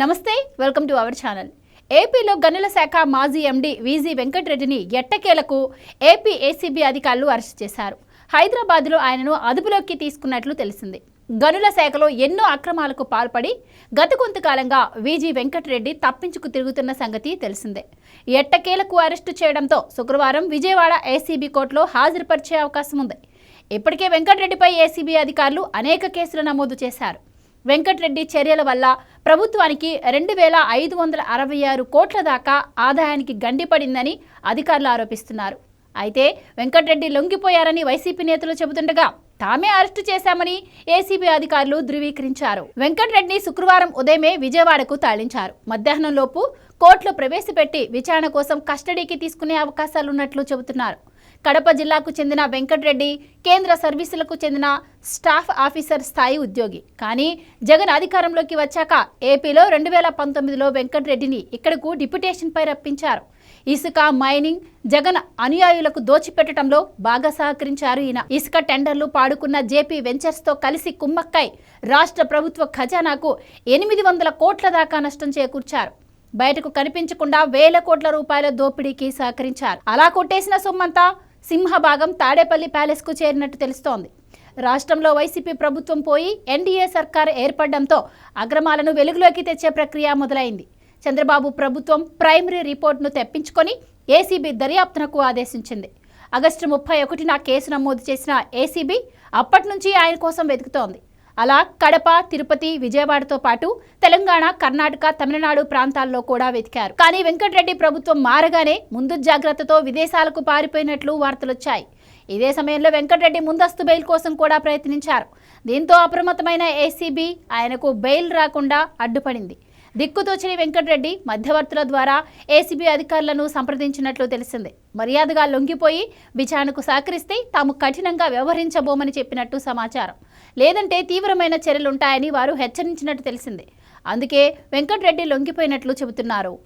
నమస్తే welcome to our channel. ఏపీలో గనుల శాఖ మాజీ ఎండీ వీజీ వెంకటరెడ్డిని ఎట్టకేలకు ఏపీ ఏసీబీ అధికారులు అరెస్ట్ చేశారు. హైదరాబాద్లో ఆయనను అదుపులోకి తీసుకున్నట్లు తెలిసింది. గనుల శాఖలో ఎన్నో అక్రమాలకు పాల్పడి గత కొంతకాలంగా వీజీ వెంకటరెడ్డి తప్పించుకు తిరుగుతున్న సంగతి తెలిసిందే. ఎట్టకేలకు అరెస్టు చేయడంతో శుక్రవారం విజయవాడ ఏసీబీ కోర్టులో హాజరుపరిచే అవకాశం ఉంది. ఇప్పటికే వెంకటరెడ్డిపై ఏసీబీ అధికారులు అనేక కేసులు నమోదు చేశారు. వెంకటరెడ్డి చర్యల వల్ల ప్రభుత్వానికి రెండు వేల ఐదు వందల అరవై ఆరు కోట్ల దాకా ఆదాయానికి గండిపడిందని అధికారులు ఆరోపిస్తున్నారు. అయితే వెంకటరెడ్డి లొంగిపోయారని వైసీపీ నేతలు చెబుతుండగా తామే అరెస్టు చేశామని ఏసీబీ అధికారులు ధృవీకరించారు. వెంకటరెడ్డి శుక్రవారం ఉదయమే విజయవాడకు తరలించారు. మధ్యాహ్నం లోపు కోర్టులో ప్రవేశపెట్టి విచారణ కోసం కస్టడీకి తీసుకునే అవకాశాలున్నట్లు చెబుతున్నారు. కడప జిల్లాకు చెందిన వెంకటరెడ్డి కేంద్ర సర్వీసులకు చెందిన స్టాఫ్ ఆఫీసర్ స్థాయి ఉద్యోగి. కానీ జగన్ అధికారంలోకి వచ్చాక ఏపీలో రెండు వేల పంతొమ్మిదిలో వెంకటరెడ్డిని ఇక్కడకు డిప్యుటేషన్పై రప్పించారు. ఇసుక మైనింగ్ జగన్ అనుయాయులకు దోచిపెట్టడంలో బాగా సహకరించారు ఈయన. ఇసుక టెండర్లు పాడుకున్న జేపీ వెంచర్స్తో కలిసి కుమ్మక్కై రాష్ట్ర ప్రభుత్వ ఖజానాకు ఎనిమిది వందల కోట్ల దాకా నష్టం చేకూర్చారు. బయటకు కనిపించకుండా వేల కోట్ల రూపాయల దోపిడీకి సహకరించారు. అలా కొట్టేసిన సొమ్మంతా సింహభాగం తాడేపల్లి ప్యాలెస్కు చేరినట్టు తెలుస్తోంది. రాష్ట్రంలో వైసీపీ ప్రభుత్వం పోయి ఎన్డీఏ సర్కార్ ఏర్పడడంతో అగ్రమాలను వెలుగులోకి తెచ్చే ప్రక్రియ మొదలైంది. చంద్రబాబు ప్రభుత్వం ప్రైమరీ రిపోర్ట్ను తెప్పించుకొని ఏసీబీ దర్యాప్తునకు ఆదేశించింది. ఆగస్టు ముప్పై ఒకటిన కేసు నమోదు చేసిన ఏసీబీ అప్పటి నుంచి ఆయన కోసం వెతుకుతోంది. అలా కడప తిరుపతి విజయవాడతో పాటు తెలంగాణ కర్ణాటక తమిళనాడు ప్రాంతాల్లో కూడా వెతికారు. కానీ వెంకటరెడ్డి ప్రభుత్వం మారగానే ముందు జాగ్రత్తతో విదేశాలకు పారిపోయినట్లు వార్తలొచ్చాయి. ఇదే సమయంలో వెంకటరెడ్డి ముందస్తు బెయిల్ కోసం కూడా ప్రయత్నించారు. దీంతో అప్రమత్తమైన ఏసీబీ ఆయనకు బెయిల్ రాకుండా అడ్డుపడింది. దిక్కుతోచని వెంకటరెడ్డి మధ్యవర్తుల ద్వారా ఏసీబీ అధికారులను సంప్రదించినట్లు తెలిసింది. మర్యాదగా లొంగిపోయి విచారణకు సహకరిస్తే తాము కఠినంగా వ్యవహరించబోమని చెప్పినట్టు సమాచారం. లేదంటే తీవ్రమైన చర్యలుంటాయని వారు హెచ్చరించినట్టు తెలిసింది. అందుకే వెంకటరెడ్డి లొంగిపోయినట్లు చెబుతున్నారు.